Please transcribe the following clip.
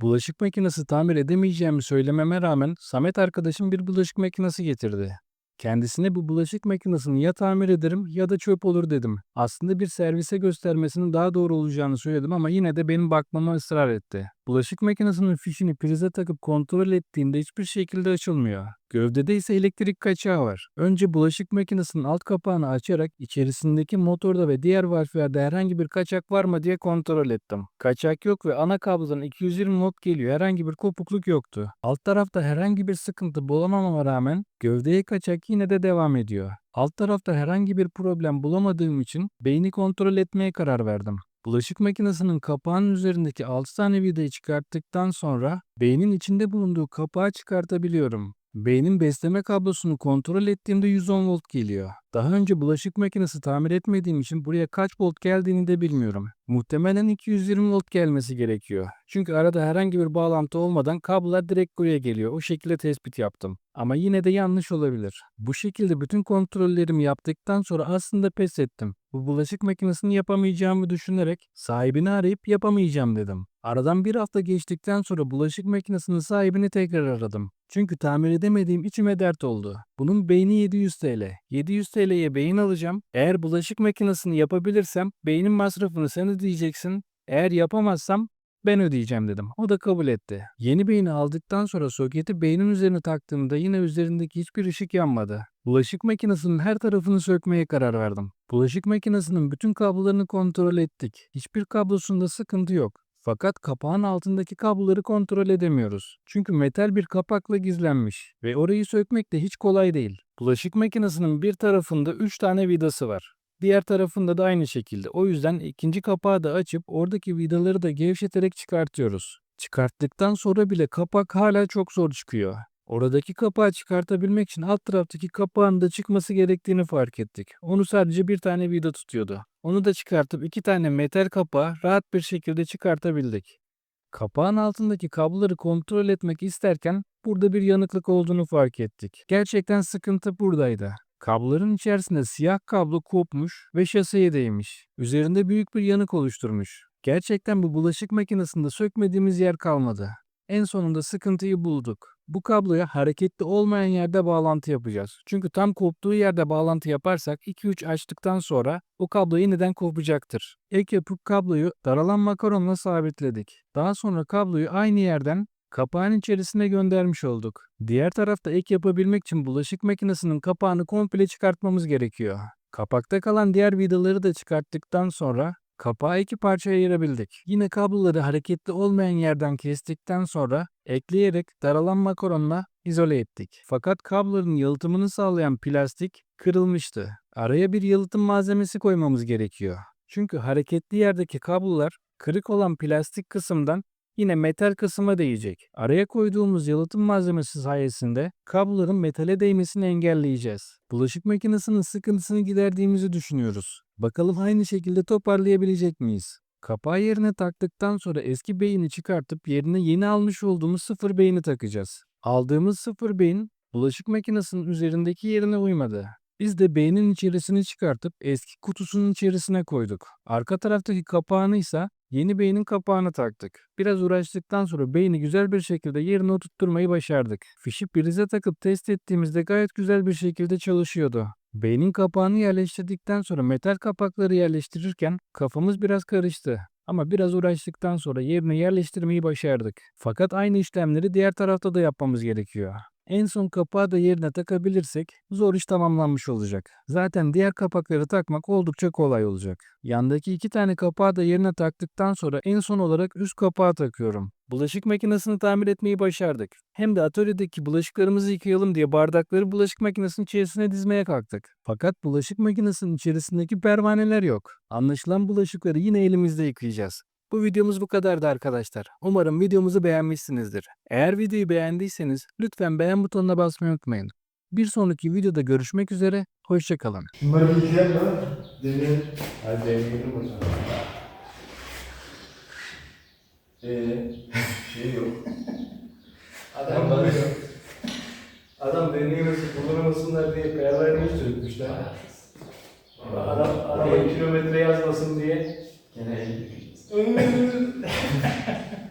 Bulaşık makinesi tamir edemeyeceğimi söylememe rağmen Samet arkadaşım bir bulaşık makinesi getirdi. Kendisine bu bulaşık makinesini ya tamir ederim ya da çöp olur dedim. Aslında bir servise göstermesinin daha doğru olacağını söyledim ama yine de benim bakmama ısrar etti. Bulaşık makinesinin fişini prize takıp kontrol ettiğinde hiçbir şekilde açılmıyor. Gövdede ise elektrik kaçağı var. Önce bulaşık makinesinin alt kapağını açarak içerisindeki motorda ve diğer valflerde herhangi bir kaçak var mı diye kontrol ettim. Kaçak yok ve ana kablodan 220 volt geliyor. Herhangi bir kopukluk yoktu. Alt tarafta herhangi bir sıkıntı bulamamama rağmen gövdeye kaçak yine de devam ediyor. Alt tarafta herhangi bir problem bulamadığım için beyni kontrol etmeye karar verdim. Bulaşık makinesinin kapağının üzerindeki 6 tane vidayı çıkarttıktan sonra beynin içinde bulunduğu kapağı çıkartabiliyorum. Beynin besleme kablosunu kontrol ettiğimde 110 volt geliyor. Daha önce bulaşık makinesi tamir etmediğim için buraya kaç volt geldiğini de bilmiyorum. Muhtemelen 220 volt gelmesi gerekiyor. Çünkü arada herhangi bir bağlantı olmadan kablolar direkt buraya geliyor. O şekilde tespit yaptım. Ama yine de yanlış olabilir. Bu şekilde bütün kontrollerimi yaptıktan sonra aslında pes ettim. Bu bulaşık makinesini yapamayacağımı düşünerek sahibini arayıp yapamayacağım dedim. Aradan bir hafta geçtikten sonra bulaşık makinesinin sahibini tekrar aradım. Çünkü tamir edemediğim içime dert oldu. Bunun beyni 700 TL. 700 TL'ye beyin alacağım. Eğer bulaşık makinesini yapabilirsem beynin masrafını sen ödeyeceksin. Eğer yapamazsam ben ödeyeceğim dedim. O da kabul etti. Yeni beyni aldıktan sonra soketi beynin üzerine taktığımda yine üzerindeki hiçbir ışık yanmadı. Bulaşık makinesinin her tarafını sökmeye karar verdim. Bulaşık makinesinin bütün kablolarını kontrol ettik. Hiçbir kablosunda sıkıntı yok. Fakat kapağın altındaki kabloları kontrol edemiyoruz. Çünkü metal bir kapakla gizlenmiş ve orayı sökmek de hiç kolay değil. Bulaşık makinesinin bir tarafında 3 tane vidası var. Diğer tarafında da aynı şekilde. O yüzden ikinci kapağı da açıp oradaki vidaları da gevşeterek çıkartıyoruz. Çıkarttıktan sonra bile kapak hala çok zor çıkıyor. Oradaki kapağı çıkartabilmek için alt taraftaki kapağın da çıkması gerektiğini fark ettik. Onu sadece bir tane vida tutuyordu. Onu da çıkartıp iki tane metal kapağı rahat bir şekilde çıkartabildik. Kapağın altındaki kabloları kontrol etmek isterken burada bir yanıklık olduğunu fark ettik. Gerçekten sıkıntı buradaydı. Kabloların içerisinde siyah kablo kopmuş ve şaseye değmiş. Üzerinde büyük bir yanık oluşturmuş. Gerçekten bu bulaşık makinesinde sökmediğimiz yer kalmadı. En sonunda sıkıntıyı bulduk. Bu kabloya hareketli olmayan yerde bağlantı yapacağız. Çünkü tam koptuğu yerde bağlantı yaparsak 2-3 açtıktan sonra o kablo yeniden kopacaktır. Ek yapıp kabloyu daralan makaronla sabitledik. Daha sonra kabloyu aynı yerden kapağın içerisine göndermiş olduk. Diğer tarafta ek yapabilmek için bulaşık makinesinin kapağını komple çıkartmamız gerekiyor. Kapakta kalan diğer vidaları da çıkarttıktan sonra Kapağı iki parçaya ayırabildik. Yine kabloları hareketli olmayan yerden kestikten sonra ekleyerek daralan makaronla izole ettik. Fakat kabloların yalıtımını sağlayan plastik kırılmıştı. Araya bir yalıtım malzemesi koymamız gerekiyor. Çünkü hareketli yerdeki kablolar kırık olan plastik kısımdan yine metal kısma değecek. Araya koyduğumuz yalıtım malzemesi sayesinde kabloların metale değmesini engelleyeceğiz. Bulaşık makinesinin sıkıntısını giderdiğimizi düşünüyoruz. Bakalım aynı şekilde toparlayabilecek miyiz? Kapağı yerine taktıktan sonra eski beyni çıkartıp yerine yeni almış olduğumuz sıfır beyni takacağız. Aldığımız sıfır beyin bulaşık makinesinin üzerindeki yerine uymadı. Biz de beynin içerisini çıkartıp eski kutusunun içerisine koyduk. Arka taraftaki kapağını ise yeni beynin kapağını taktık. Biraz uğraştıktan sonra beyni güzel bir şekilde yerine oturtturmayı başardık. Fişi prize takıp test ettiğimizde gayet güzel bir şekilde çalışıyordu. Beynin kapağını yerleştirdikten sonra metal kapakları yerleştirirken kafamız biraz karıştı. Ama biraz uğraştıktan sonra yerine yerleştirmeyi başardık. Fakat aynı işlemleri diğer tarafta da yapmamız gerekiyor. En son kapağı da yerine takabilirsek zor iş tamamlanmış olacak. Zaten diğer kapakları takmak oldukça kolay olacak. Yandaki iki tane kapağı da yerine taktıktan sonra en son olarak üst kapağı takıyorum. Bulaşık makinesini tamir etmeyi başardık. Hem de atölyedeki bulaşıklarımızı yıkayalım diye bardakları bulaşık makinesinin içerisine dizmeye kalktık. Fakat bulaşık makinesinin içerisindeki pervaneler yok. Anlaşılan bulaşıkları yine elimizde yıkayacağız. Bu videomuz bu kadardı arkadaşlar. Umarım videomuzu beğenmişsinizdir. Eğer videoyu beğendiyseniz lütfen beğen butonuna basmayı unutmayın. Bir sonraki videoda görüşmek üzere, hoşçakalın. Bunları yıkayalım mı? Deneyelim. Hadi deneyelim o zaman. Eee şey yok. Adam bana Adam deneyemesi kullanamasınlar diye pervaneyi sürtmüşler. Adam, araba kilometre yazmasın diye. Gene うー